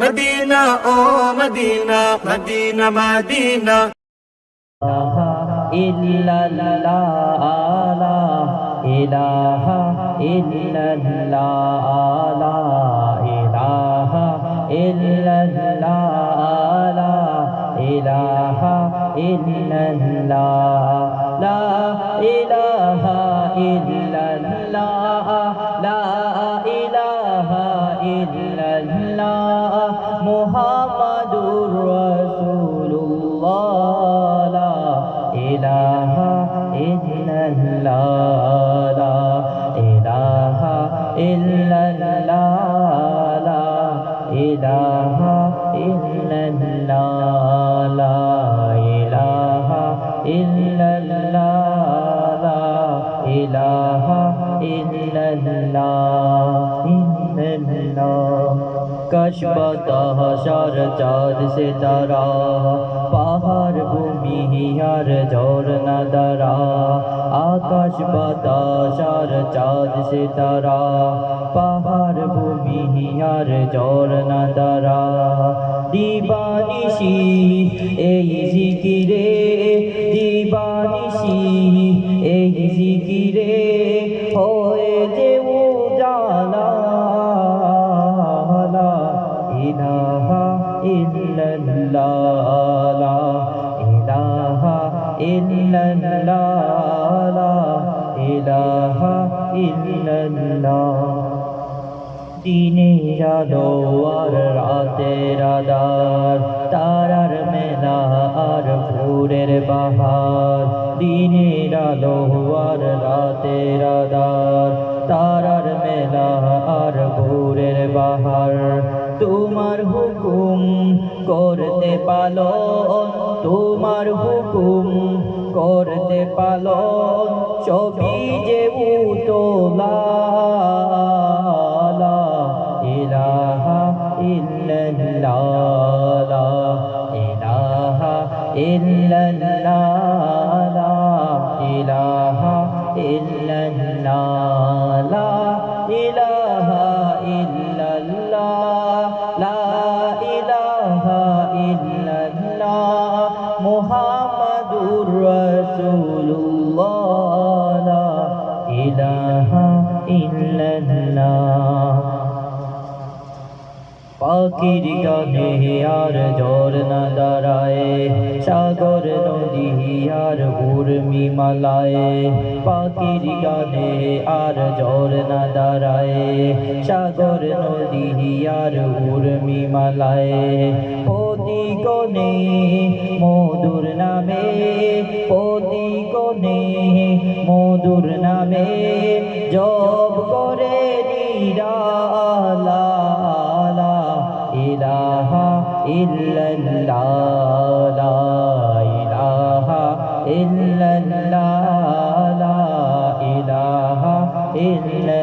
مدينة أو مدينة مدينة مدينة. إلا الله لا إله إلا الله لا إله إلا الله لا إله إلا الله لا إله إلا الله لا إلا الله، لا إله إلا الله، لا إله إلا الله، لا إله إلا الله إلا الله۔ کش حشر چاد سے ترا پہاڑ، بھومی ہی ہر جور نہ درا আকাশ বাতাসর চাঁদ সে তারা পাহাড় ভূমি আর ঝর্ণা দ্বারা দিবানিশি, এই জিকিরে, দিবানিশি, এই জিকিরে, হয়ে যে উজালা ইলাহা ইল্লাল্লাহ। ইলাহা ইল্লাল্লাহ। দিনের আলো আর রাতের আদার তারার মেলা আর ভোরের বাহার। দিনের আলো আর রাতের আদার তারার মেলা আর ভোরের বাহার। তোমার হুকুম করতে পালন তোমার হুকুম করতে পালন সবই যে উতলা ইলাহা ইল্লাল্লাহ ইলাহা ইল্লাল্লাহ ইলাহা ইল্লাল্লাহ ইলাহা ইল্লাল্লাহ, লা ইলাহা পাখির গানে আর ঝর্ণা দাঁড়ায়। সাগর, নদী আর উর্মি মালায়। পাখির গানে আর ঝর্ণা দাঁড়ায়। সাগর, নদী আর উর্মি মালায়। পদি কোনে মধুর নামে পদি কোনে মধুর নামে জব ইলাহা ইল্লাল্লাহ লা ইলাহা ইল্লাল্লাহ লা ইলাহা ইল্লাল্লাহ লা